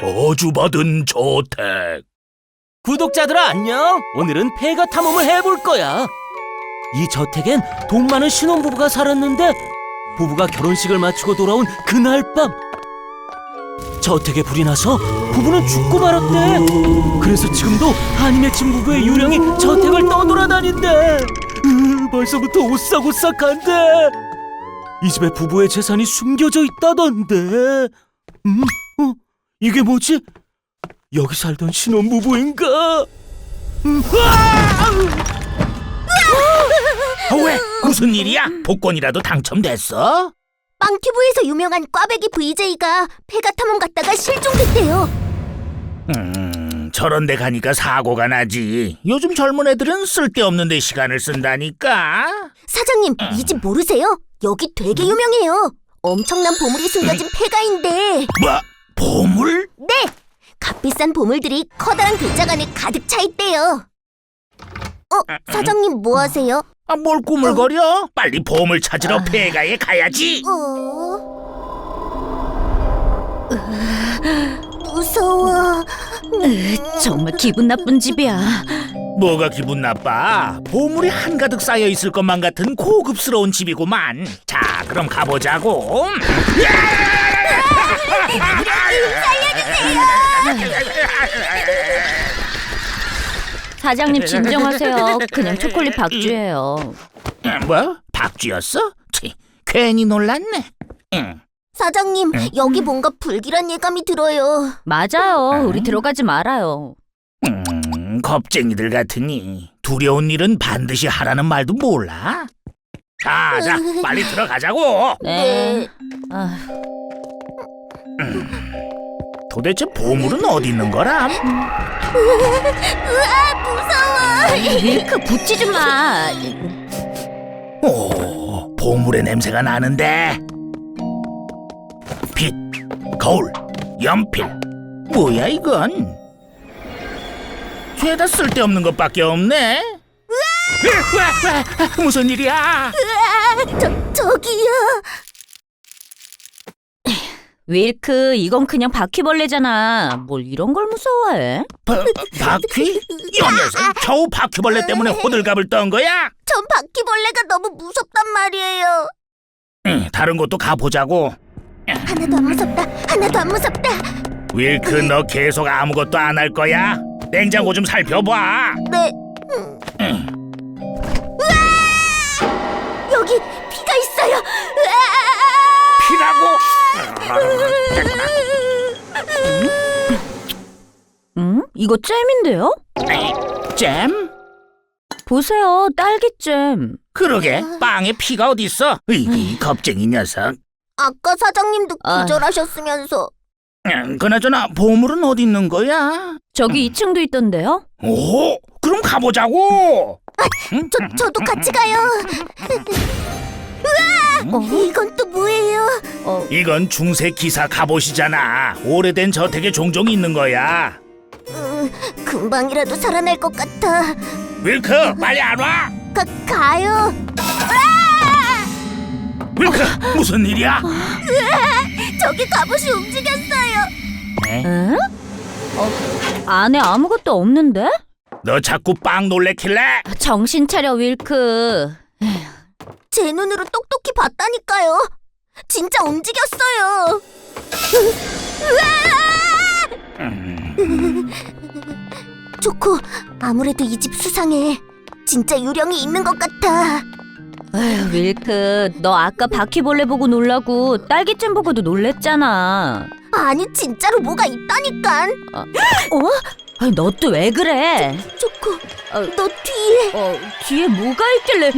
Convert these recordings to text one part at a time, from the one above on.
저주받은 저택. 구독자들아 안녕. 오늘은 폐가 탐험을 해볼 거야. 이 저택엔 돈 많은 신혼부부가 살았는데 부부가 결혼식을 마치고 돌아온 그날 밤 저택에 불이 나서 부부는 죽고 말았대. 그래서 지금도 맺힌 부부의 유령이 저택을 떠돌아다닌대. 으, 벌써부터 오싹오싹한데. 이 집에 부부의 재산이 숨겨져 있다던데. 음, 어, 이게 뭐지? 여기 살던 신혼부부인가? 음, 아! 아, 왜? 무슨 일이야? 복권이라도 당첨됐어? 빵튜브에서 유명한 꽈배기 VJ가 폐가 탐험 갔다가 실종됐대요. 음, 저런 데 가니까 사고가 나지. 요즘 젊은 애들은 쓸데없는 데 시간을 쓴다니까. 사장님, 이 집 모르세요? 여기 되게 유명해요. 엄청난 보물이 숨겨진 폐가인데. 뭐? 보물? 네! 값비싼 보물들이 커다란 글자가 안에 가득 차 있대요. 어, 사장님 뭐 하세요? 아, 뭘 꾸물거려? 빨리 보물 찾으러 폐가에 가야지. 어... 무서워. 정말 기분 나쁜 집이야. 뭐가 기분 나빠? 보물이 한가득 쌓여 있을 것만 같은 고급스러운 집이구만. 자, 그럼 가보자고. 사장님 진정하세요. 그냥 초콜릿 박쥐예요. 뭐? 박쥐였어? 치, 괜히 놀랐네. 응. 사장님, 여기 뭔가 불길한 예감이 들어요. 맞아요. 우리 들어가지 말아요. 음, 겁쟁이들 같으니 두려운 일은 반드시 하라는 말도 몰라. 자, 자, 빨리 들어가자고. 네. 아, 도대체 보물은 어디 있는 거람? 밀크 붙지 좀 마. 오, 보물의 냄새가 나는데. 빛, 거울, 연필. 뭐야 이건? 죄다 쓸데없는 것밖에 없네. 왜, 왜, 왜, 무슨 일이야? 저, 저기요. 윌크, 이건 그냥 바퀴벌레잖아. 뭘 이런 걸 무서워해? 바, 바퀴? 이 녀석 겨우 바퀴벌레 때문에 호들갑을 떤 거야? 전 바퀴벌레가 너무 무섭단 말이에요. 응, 다른 곳도 가보자고. 하나도 안 무섭다. 하나도 안 무섭다. 윌크 너 계속 아무것도 안 할 거야? 냉장고 좀 살펴봐. 네. 응. 이거 잼인데요? 잼? 보세요, 딸기잼. 그러게 빵에 피가 어딨어? 이 겁쟁이 녀석. 아까 사장님도 아. 기절하셨으면서. 음, 그나저나 보물은 어디 있는 거야? 저기 2층도 있던데요? 오, 그럼 가보자고. 응? 저 저도 같이 가요. 우와! 이건 또 뭐예요? 어, 이건 중세 기사 갑옷이잖아. 오래된 저택에 종종 있는 거야. 음, 금방이라도 살아날 것 같아. 윌크, 빨리 안 와? 가 가요. 윌크, 무슨 일이야? 저기 갑옷이 움직였어요. 응? 어, 안에 아무것도 없는데? 너 자꾸 빵 놀래킬래? 정신 차려, 윌크. 제 눈으로 똑똑히 봤다니까요. 진짜 움직였어요. 좋고 아무래도 이 집 수상해. 진짜 유령이 있는 것 같아. 에휴, 윌크, 너 아까 바퀴벌레 보고 놀라고 딸기잼 보고도 놀랬잖아. 아니 진짜로 뭐가 있다니깐. 어? 너또 왜 그래? 좋고 어. 너 뒤에. 어, 뒤에 뭐가 있길래?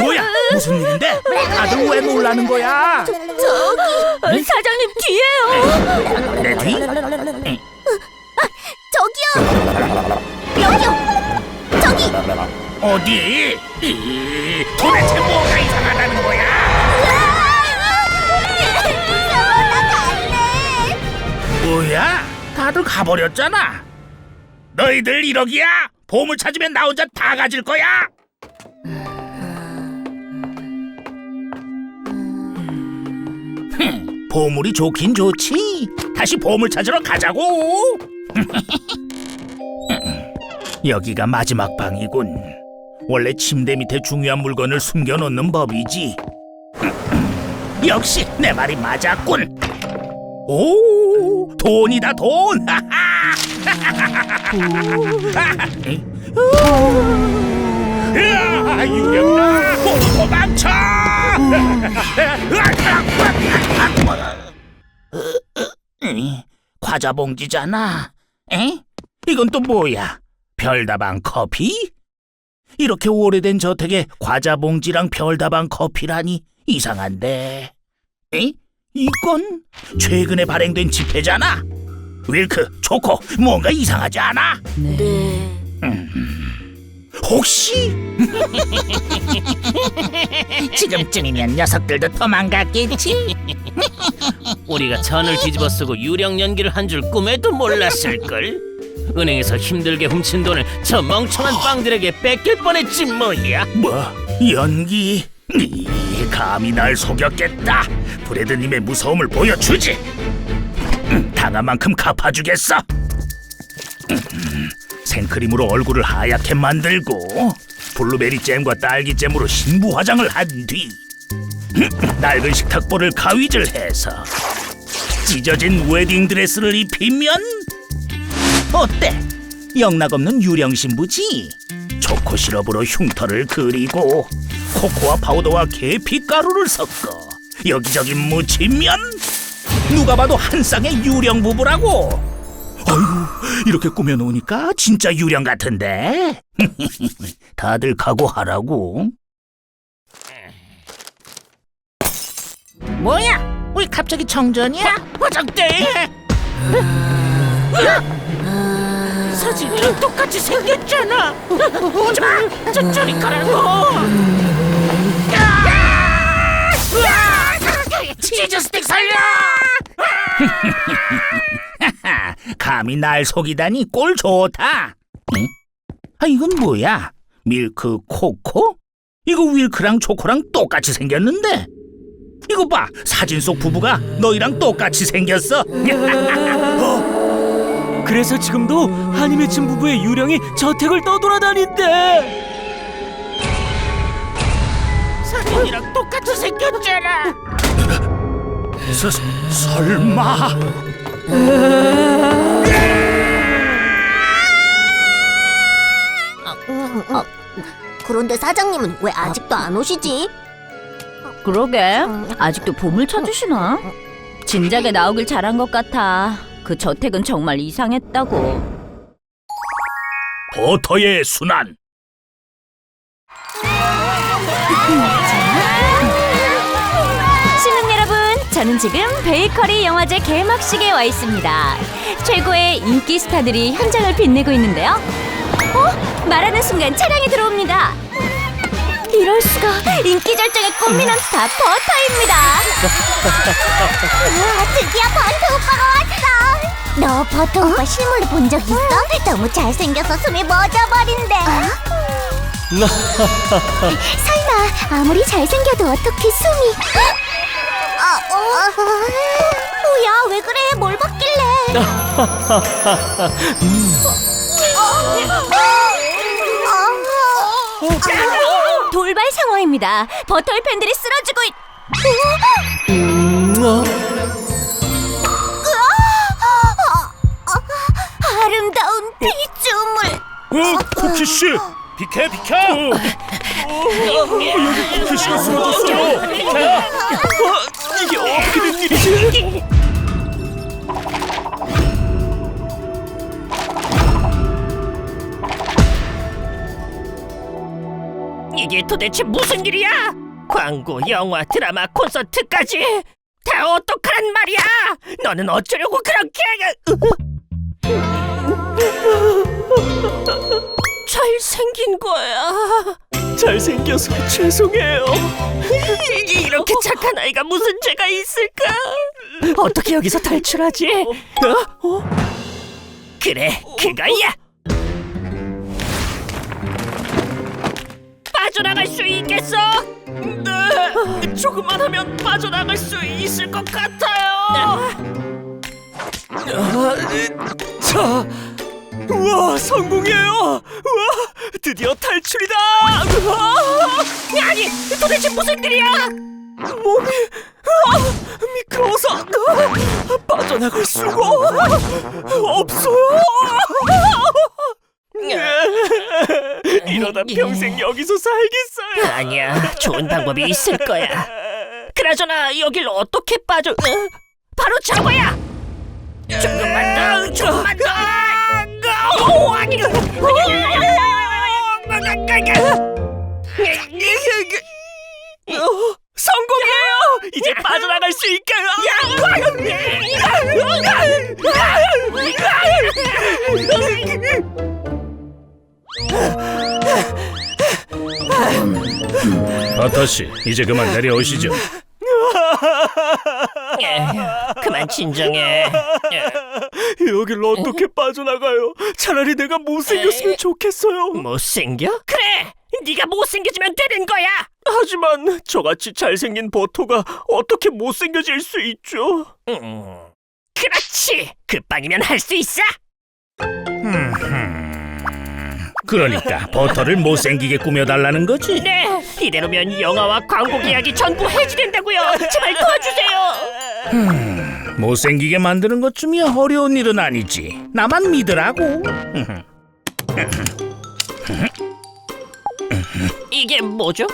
뭐야? 무슨 일인데? 다들 왜 놀라는 거야? 어, 사장님 뒤에요. 내 뒤? 저기요. 여기요. 저기. 어디? 이, 도대체 뭐가 이상하다는 거야? 갈래. 뭐야? 다들 가버렸잖아. 너희들 이러기야? 보물 찾으면 나 혼자 다 가질 거야? 보물이 좋긴 좋지. 다시 보물 찾으러 가자고. 여기가 마지막 방이군. 원래 침대 밑에 중요한 물건을 숨겨놓는 법이지. 역시 내 말이 맞았군. 오, 돈이다 돈. 으아, 유령아, 도망쳐! 이, 과자 봉지잖아. 에? 이건 또 뭐야? 별다방 커피? 이렇게 오래된 저택에 과자 봉지랑 별다방 커피라니 이상한데. 에? 이건 최근에 발행된 지폐잖아. 윌크, 초코, 뭔가 이상하지 않아? 네. 혹시? 지금쯤이면 녀석들도 도망갔겠지? 우리가 전을 뒤집어 쓰고 유령 연기를 한 줄 꿈에도 몰랐을걸. 은행에서 힘들게 훔친 돈을 저 멍청한 빵들에게 뺏길 뻔했지 뭐야. 뭐? 연기? 이, 감히 날 속였겠다. 브레드님의 무서움을 보여주지. 음, 당한 만큼 갚아주겠어. 음, 생크림으로 얼굴을 하얗게 만들고 블루베리 잼과 딸기 잼으로 신부 화장을 한 뒤 낡은 식탁보를 가위질해서 찢어진 웨딩 드레스를 입히면 어때? 영락 없는 유령 신부지? 초코 시럽으로 흉터를 그리고 코코아 파우더와 계피 가루를 섞어 여기저기 묻히면 누가 봐도 한 쌍의 유령 부부라고. 아이고 이렇게 꾸며놓으니까 진짜 유령 같은데. 다들 각오하라고. 뭐야? 왜 갑자기 정전이야? 화장대. 사진이랑 똑같이 생겼잖아. 오지 마. 저 저리 가라고. 치즈 스틱 살려! 감히 날 속이다니 꼴 좋다. 응? 아 이건 뭐야? 밀크 코코? 이거 윌크랑 초코랑 똑같이 생겼는데. 이거 봐, 사진 속 부부가 너희랑 똑같이 생겼어. 그래서 지금도 한이 맺힌 부부의 유령이 저택을 떠돌아다닌대. 사진이랑 똑같이 생겼잖아. 서, 설마? 어, 그런데 사장님은 왜 아직도 안 오시지? 그러게. 아직도 보물 찾으시나? 진작에 나오길 잘한 것 같아. 그 저택은 정말 이상했다고. 버터의 순환. 저는 지금 베이커리 영화제 개막식에 와 있습니다. 최고의 인기 스타들이 현장을 빛내고 있는데요. 어? 말하는 순간 차량이 들어옵니다. 이럴 수가 인기 절정의 꽃미남 스타 버터입니다. 우와, 드디어 버터 오빠가 왔어. 너 버터 오빠 실물로 본 적 있어? 너무 잘생겨서 숨이 멎어버린대. 설마 아무리 잘생겨도 어떻게 숨이? 어, 어, 뭐야? 왜 그래? 뭘 봤길래? 돌발 상황입니다. 버터의 팬들이 쓰러지고 있... 아름다운 피주물. 어, 쿠키 씨, 비켜 비켜. 여기 쿠키 씨가 쓰러졌어요. 이게 어떻게 된 일이지? 이게 도대체 무슨 일이야? 광고, 영화, 드라마, 콘서트까지 다 어떡하란 말이야? 너는 어쩌려고 그렇게 잘생긴 거야. 잘생겨서 죄송해요. 이렇게 착한 아이가 무슨 죄가 있을까? 어떻게 여기서 탈출하지? 어? 그래, 그거야. 빠져나갈 수 있겠어? 조금만 하면 빠져나갈 수 있을 것 같아요. 자, 우와 성공이에요. 우와 드디어 탈출이다. 우와, 아니, 도대체 무슨 일이야? 몸이 아, 미끄러워서 아, 빠져나갈 수가 없어요. 이러다 평생 여기서 살겠어요. 아니야, 좋은 방법이 있을 거야. 그나저나 여길 어떻게 빠져? 어? 바로 저거야. 조금만 더, 조금만 더. 어, 성공이에요. 이제 빠져나갈 수 있게요. 버터 씨, 이제 그만 내려오시죠. 그만 진정해. 여길 어떻게 빠져나가요? 차라리 내가 못생겼으면 좋겠어요. 못생겨? 그래, 네가 못생겨지면 되는 거야. 하지만 저같이 잘생긴 버터가 어떻게 못생겨질 수 있죠? 음, 그렇지. 그 빵이면 할 수 있어. 그러니까 버터를 못생기게 꾸며달라는 거지. 네, 이대로면 영화와 광고 계약이 전부 해지된다고요. 제발 도와주세요. 못생기게 만드는 것쯤이야 어려운 일은 아니지. 나만 믿으라고. 이게 뭐죠?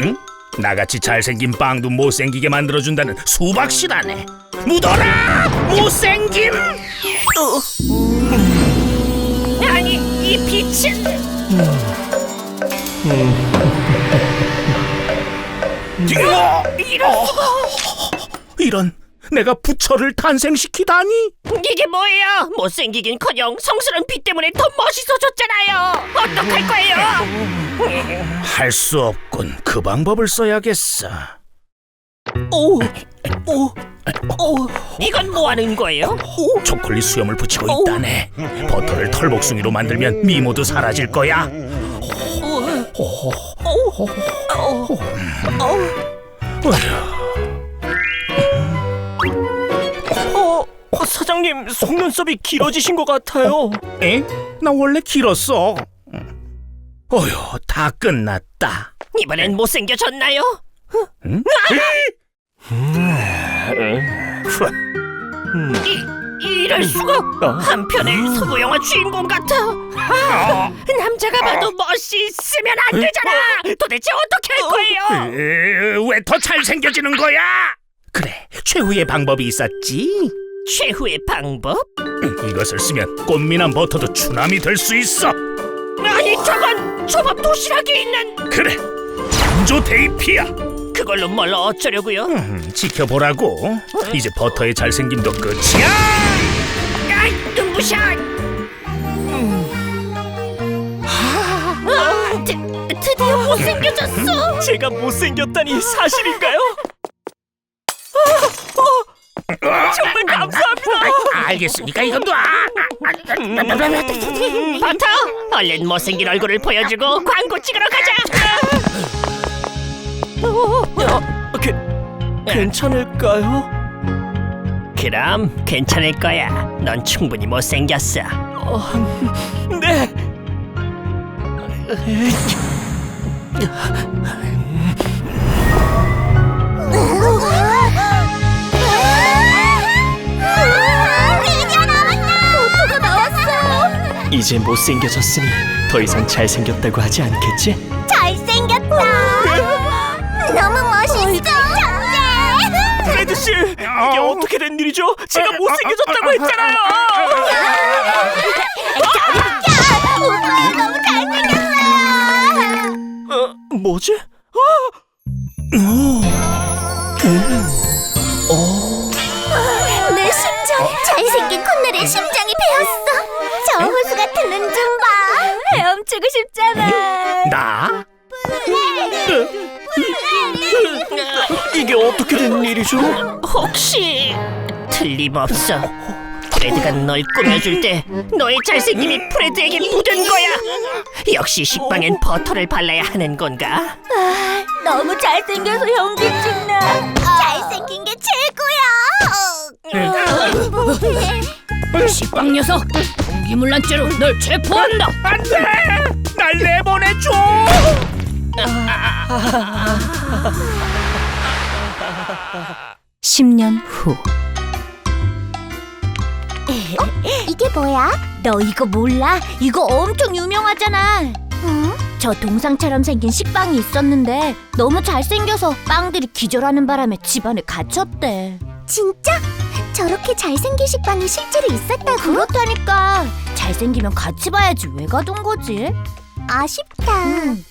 응? 나같이 잘생긴 빵도 못생기게 만들어준다는 수박씨라네. 묻어라! 못생김! 아니, 이 빛은 이럴 수가. 이런 내가 부처를 탄생시키다니 이게 뭐예요? 못생기긴커녕 성스러운 빛 때문에 더 멋있어졌잖아요. 어떡할 거예요? 할 수 없군 그 방법을 써야겠어 오, 오, 오, 이건 뭐 하는 거예요? 초콜릿 수염을 붙이고 있다네 버터를 털복숭이로 만들면 미모도 사라질 거야 어, 사장님 속눈썹이 길어지신 것 같아요. 에? 나 원래 길었어 어휴 다 끝났다 이번엔 못생겨졌나요? 응? 이, 이럴 수가 한편의 서부 영화 주인공 같아 아, 남자가 봐도 멋이 있으면 안 되잖아 도대체 어떻게 할 거예요 왜 더 잘생겨지는 거야? 그래 최후의 방법이 있었지 최후의 방법? 이것을 쓰면 꽃미남 버터도 추남이 될 수 있어. 아니 저건 초밥 도시락에 있는 그래 창조 테이프야. 그걸로 뭘 어쩌려고요? 음, 지켜보라고. 이제 버터의 잘생김도 끝이야. 아이 눈부셔! 아, 드, 드디어 못생겨졌어. 제가 못생겼다니 사실인가요? 정말 감사합니다. 알겠으니까 이건 놔 버터 얼른 못생긴 얼굴을 보여주고 광고 찍으러 가자 어, 괜, 괜찮을까요? 그럼 괜찮을 거야 넌 충분히 못생겼어 네. 이제 못생겨졌으니 더 이상 잘생겼다고 하지 않겠지? 잘생겼다! 너무 멋있어! 천재! 프레드 씨, 이게 어떻게 된 일이죠? 제가 못생겨졌다고 했잖아요. 오빠 너무 잘생겼어! 어, 뭐지? 내 나? 이게 어떻게 된 일이죠? 혹시 틀림없어 프레드가 널 꾸며줄 때 너의 잘생김이 프레드에게 묻은 거야. 역시 식빵엔 버터를 발라야 하는 건가? 너무 잘생겨서 현기증 나. 잘생긴 게 최고야. 식빵 녀석, 공기물란죄로 널 체포한다. 안돼 날 내보내줘 10년 후. 이게 뭐야? 너 이거 몰라? 이거 엄청 유명하잖아. 응? 저 동상처럼 생긴 식빵이 있었는데 너무 잘생겨서 빵들이 기절하는 바람에 집안에 갇혔대. 진짜? 저렇게 잘생긴 식빵이 실제로 있었다고? 그렇다니까. 잘생기면 같이 봐야지 왜 가둔 거지? 아쉽다. 음.